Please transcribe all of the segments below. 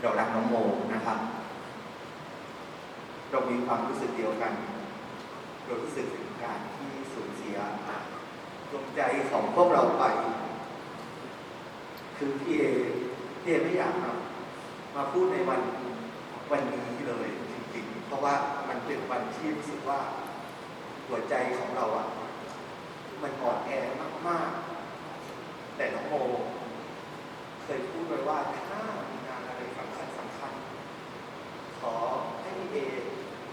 เรารักน้องโมนะครับ เรามีความรู้สึกเดียวกัน เรารู้สึกถึงการที่สูญเสียดวงใจของพวกเราไป คือพี่เอพี่เอไม่อยากมามาพูดในวันวันนี้เลยจริงๆ เพราะว่ามันเป็นวันที่รู้สึกว่าหัวใจของเราอะ มันอ่อนแอมากๆ แต่น้องโม เคยพูดไว้ว่าถ้ามีงานอะไรสำคัญสำคัญ ขอให้พี่เอ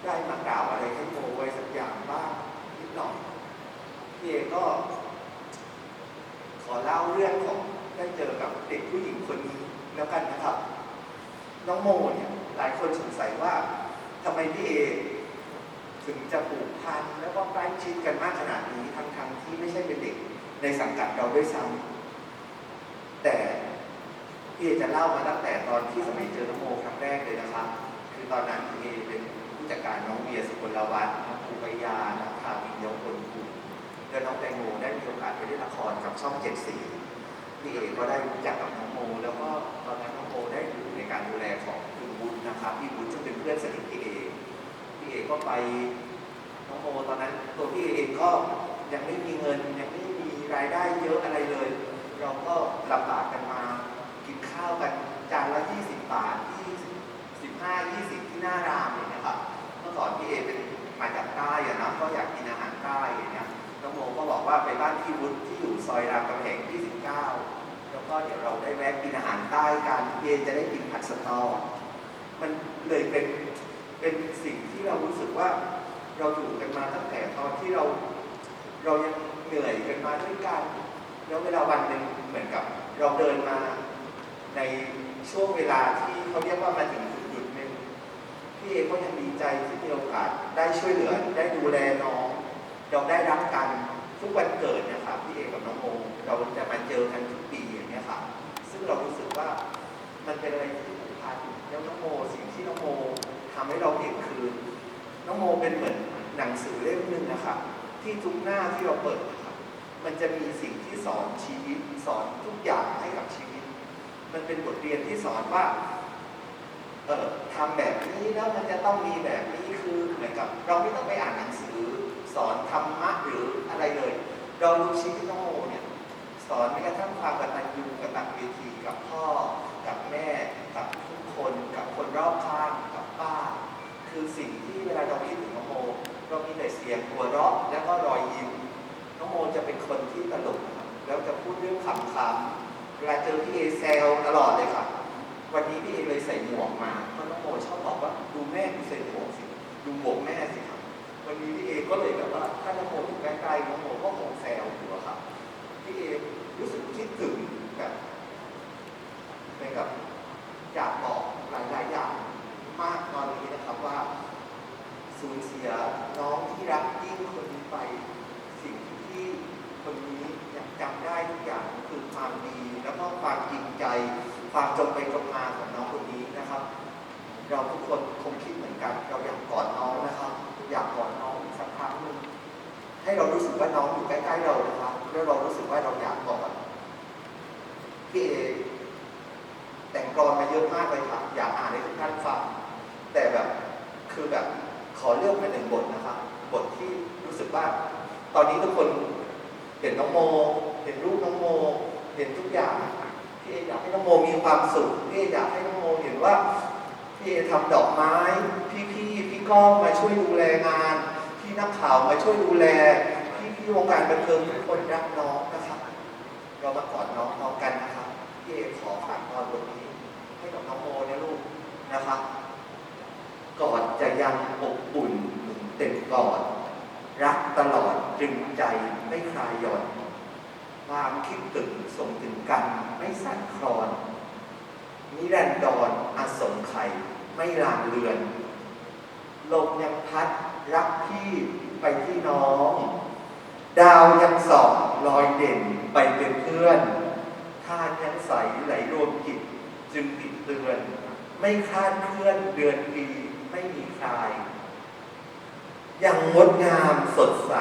ได้มากล่าวอะไรให้โมไว้สักอย่างบ้างนิดหน่อย พี่เอก็ ขอเล่าเรื่องของได้เจอกับเด็กผู้หญิงคนนี้แล้วกันนะครับ น้องโมเนี่ยหลายคนสงสัยว่าทำไมพี่เอถึงจะผูกพันแล้วก็ใกล้ชิดกันมากขนาดนี้ทั้งๆที่ไม่ใช่เป็นเด็กในสังกัดเราด้วยซ้ำแต่พี่เอจะเล่ามาตั้งแต่ตอนที่สมัยเจอน้องโมครั้งแรกเลยนะครับ คือตอนนั้นพี่เอเป็นผู้จัดการน้องเบียร์สุกลวัฒน์น้องภูปยานักข่าววินยงคน คุและน้องแตงโมได้มีโอกาสไปเล่นละครกับช่องเจ็ดสีพี่เอก็ได้รู้จักกับน้องโม แล้วก็ตอนนั้นน้องโมได้อยู่ในการดูแลของคุณบุญนะครับพี่บุญซึ่งเป็นเพื่อนสนิทพี่เอพี่เอกก็ไปน้องโมตอนนั้นตัวพี่เองก็ยังไม่มีเงินยังไม่มีรายได้เยอะอะไรเลย เราก็ลำบากกันมากินข้าวกัน ที่อยู่ซอยรามคำแหง29 แล้วก็เดี๋ยวเราได้แวะกินอาหารใต้กันพี่เอจะได้กินผัดสตอ มันเลยเป็นเป็นสิ่งที่เรารู้สึกว่าเราอยู่กันมาตั้งแต่ตอนที่เรา เรายังเหนื่อยกันมาด้วยกัน แล้วเวลาวันหนึ่งเหมือนกับ เราเดินมาในช่วงเวลาที่เขาเรียกว่ามาถึงจุดหนึ่งพี่เอก็ยังดีใจที่มีโอกาสได้ช่วยเหลือได้ดูแลน้อง เราได้รักกันทุกวันเกิดนะ พี่เอกับน้องโมเราจะมาเจอกันทุกปีอย่างเงี้ยครับซึ่งเรารู้สึกว่ามันเป็นอะไรที่ผูกพันแล้วน้องโมสิ่งที่น้องโมทำให้เราเห็นคือน้องโมเป็นเหมือนหนังสือเล่มหนึ่งนะครับที่ทุกหน้าที่เราเปิดนะครับมันจะมีสิ่งที่สอนชีวิตสอนทุกอย่างให้กับชีวิต มันเป็นบทเรียนที่สอนว่าเออทำแบบนี้แล้วมันจะต้องมีแบบนี้คือเหมือนกับ เราไม่ต้องไปอ่านหนังสือ สอนธรรมะหรืออะไรเลย เราดูชีวิตน้องโมเนี่ยสอนแม้กระทั่งความกตัญญูกตัญเวทีกับพ่อ กับแม่ กับทุกคน กับคนรอบข้าง กับป้า คือสิ่งที่เวลาเราคิดถึงน้องโม เรามีแต่เสียงหัวเราะแล้วก็รอยยิ้ม น้องโมจะเป็นคนที่ตลกแล้วจะพูดเรื่องขำๆเวลาเจอพี่เอแซวตลอดเลยครับวันนี้พี่เอเลยใส่หมวกมาเพราะน้องโมชอบบอกว่าดูแม่ดูใส่หมวกสิ ดูหมวกแม่สิ วันนี้พี่เอก็เลยแบบว่าถ้าน้องโมอยู่ใกล้ๆน้องโมก็คงแซวอยู่อะครับพี่เอรู้สึกคิดถึงแบบเหมือนกับอยากบอกหลายๆอย่างมากตอนนี้นะครับว่าสูญเสียน้องที่รักยิ่งคนนี้ไปสิ่งที่คนนี้อยังจำได้ทุกอย่างคือความดี แล้วก็ความจริงใจ ความจงไปจงมาของน้องคนนี้นะครับ เราทุกคนคงคิดเหมือนกัน เราอยากกอดน้องนะครับ อยากกอดน้องสักครั้งหนึ่งให้เรารู้สึกว่าน้องอยู่ใกล้ๆเรานะครับแล้วเรารู้สึกว่าเราอยากกอดพี่เอแต่งกลอนมาเยอะมากเลยครับ อยากอ่านให้ทุกท่านฟัง แต่แบบคือแบบขอเลือกมาหนึ่งบทนะครับบทที่รู้สึกว่า ตอนนี้ทุกคนเห็นน้องโม เห็นรูปน้องโม เห็นทุกอย่างพี่เออยากให้น้องโมมีความสุขพี่เออยากให้น้องโมเห็นว่าพี่เอทำดอกไม้พี่ พี่พี่ก้องมาช่วยดูแลงานพี่นักข่าวมาช่วยดูแลพี่พี่วงการบันเทิงทุกคนรักน้องนะครับ เรามากอดน้องพร้อมกันนะครับพี่เอขอฝากตอนบทนี้ ให้กับน้องโมนะลูกนะครับกอดจะยังอบอุ่นเต็มกอดรักตลอดตรึงใจไม่คลายหย่อนความคิดถึงส่งถึงกันไม่สั่นคลอนนิรันดรอสงไขยไม่ลางเลือน ลมยังพัดรักพี่ไปที่น้อง ดาวยังส่องลอยเด่นไปเป็นเพื่อนทานยังใสไหลรวมจิตจึงติดเตือน ไม่คลาดเคลื่อนเดือนปีไม่มีคลายยังงดงามสดใส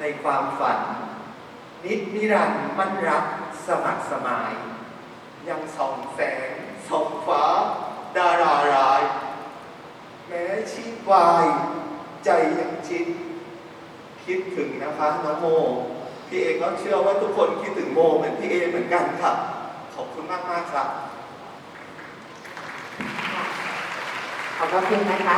ในความฝัน นิดนิรันดร์มั่นรักสมัครสมาย ยังส่องแสงส่องฟ้า ดารา วายใจยังชิด คิดถึงนะคะน้องโม พี่เอก็เชื่อว่าทุกคนคิดถึงโมเหมือนพี่เอเหมือนกันค่ะ ขอบคุณมากมากครับ ขอบพระคุณนะคะ